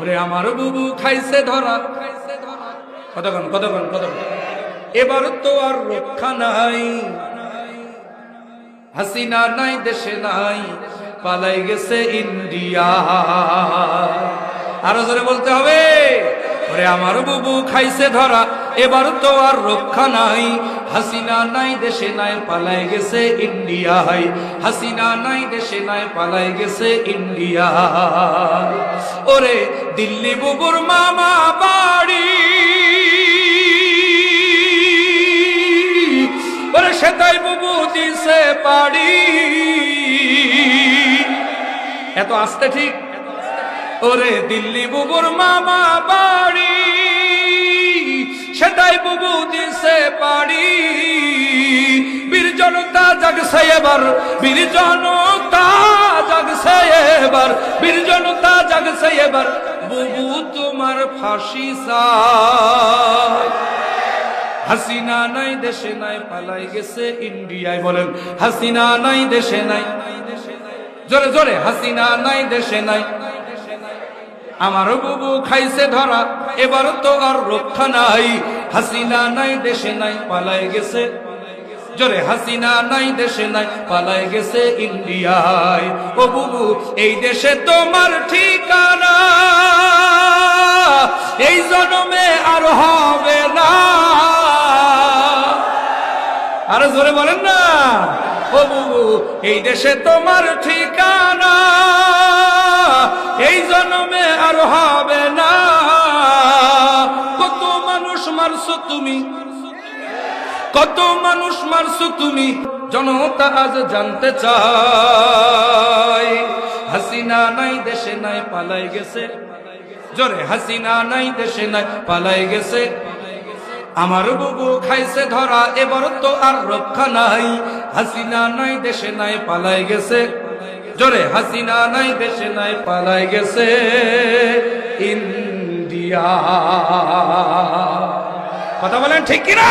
ওরে আমার বুবু খাইছে ধরা। কতক্ষণ কতক্ষণ কতক্ষণ? এবার তো আর রক্ষা নাই। হাসিনা নাই, দেশে নাই, পালাই গেছে ইন্ডিয়া। আরও জোরে বলতে হবে। ওরে আমার বুবু খাইছে ধরা, এবার তো আর রক্ষা নাই। হাসিনা নাই, দেশে নাই, পালাই গেছে ইন্ডিয়ায়। হাসিনা নাই, দেশে নাই, পালাই গেছে ইন্ডিয়া। ওরে দিল্লি বুবুর মামা বাড়ি। ওরে সেটাই বুবু দিছে পাড়ি। এত আসতে ঠিক? ওরে দিল্লি বুবুর মামা বাড়ি। সেটাই বুবু দিছে পাড়ি। বীর জনতা জাগছে এবার, বীর জনতা জাগছে এবার, বীর জনতা জাগছে এবার। বুবু তোমার ফাঁসি হাসিনা নাই, দেশে নাই, পালাই গেছে ইন্ডিয়ায় বলেন। হাসিনা নাই, দেশে নাই। জোরে জোরে, হাসিনা নাই, দেশে নাই। আমার বুবু খাইছে ধরা, এবার তো আর রক্ষা নাই। হাসিনা নাই, দেশে নাই, পালাই গেছে। জোরে, হাসিনা নাই, দেশে নাই, পালাই গেছে ইন্ডিয়ায়। ও বুবু, এই দেশে তোমার ঠিকানা, এই জন্মে আর হবে না। আরে জোরে বলেন না। ও বুবু, এই দেশে তোমার ঠিকানা মারছো তুমি? কত মানুষ মারছো তুমি? জনতা আজ জানতে চাই হাসিনা নাই, দেশে নাই, পালাই গেছে। জোরে, হাসিনা নাই, দেশে নাই, পালাই গেছে। আমার বুবু খাইছে ধরা, এবার তো আর রক্ষা নাই। হাসিনা নাই, দেশে নাই, পালাই গেছে। জোরে, হাসিনা নাই, দেশে নাই, পালাই গেছে। ইন্ডিয়া। কথা বলেন ঠিক কিনা?